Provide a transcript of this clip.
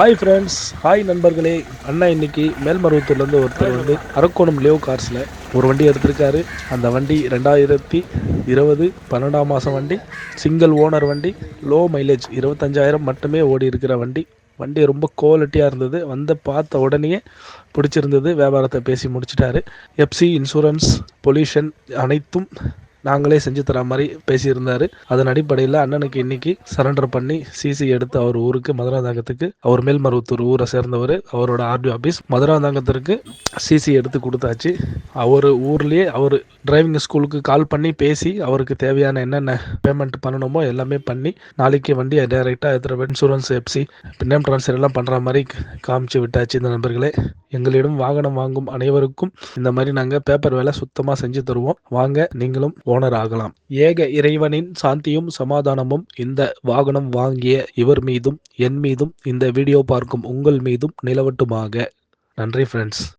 Hi friends hi நண்பர்களே. அண்ணா இன்னைக்கு மேல்மருவத்தூர்லேருந்து ஒருத்தர் வந்து அரக்கோணம் லியோ கார்ஸில் ஒரு வண்டி எடுத்திருக்காரு. அந்த வண்டி ரெண்டாயிரத்தி இருபது பன்னெண்டாம் மாதம் வண்டி சிங்கிள் ஓனர் வண்டி லோ மைலேஜ் இருபத்தஞ்சாயிரம் மட்டுமே ஓடி இருக்கிற வண்டி. வண்டி ரொம்ப குவாலிட்டியாக இருந்தது. வந்து பார்த்த உடனேயே பிடிச்சிருந்தது. வியாபாரத்தை பேசி முடிச்சிட்டாரு. எஃப்சி இன்சூரன்ஸ் பொல்யூஷன் அனைத்தும் நாங்களே செஞ்சு தர மாதிரி பேசியிருந்தாரு. அதன் அடிப்படையில் அண்ணனுக்கு இன்னைக்கு சரண்டர் பண்ணி சிசி எடுத்து அவர் ஊருக்கு மதுராந்தாங்கத்துக்கு அவர் மேல்மருவத்தூர் ஊரை சேர்ந்தவர் அவரோட ஆர்டி ஆஃபீஸ் மதுராந்தாங்கத்திற்கு சிசி எடுத்து கொடுத்தாச்சு. அவர் ஊர்லேயே அவர் டிரைவிங் ஸ்கூலுக்கு கால் பண்ணி பேசி அவருக்கு தேவையான என்னென்ன பேமெண்ட் பண்ணணுமோ எல்லாமே பண்ணி நாளைக்கு வண்டியை டைரெக்டாக எடுத்துகிற இன்சூரன்ஸ் எஃப்சி நேம் ட்ரான்ஸ்ஃபர் எல்லாம் பண்ணுற மாதிரி காமிச்சு விட்டாச்சு இந்த நண்பர்களே. எங்களிடம் வாகனம் வாங்கும் அனைவருக்கும் இந்த மாதிரி நாங்கள் பேப்பர் வேலை சுத்தமாக செஞ்சு தருவோம். வாங்க நீங்களும் ஓனர் ஆகலாம் ஏக இறைவனின் சாந்தியும் சமாதானமும் இந்த வாகனம் வாங்கிய இவர் மீதும் என் மீதும் இந்த வீடியோ பார்க்கும் உங்கள் மீதும் நிலவட்டுமாக. நன்றி ஃப்ரெண்ட்ஸ்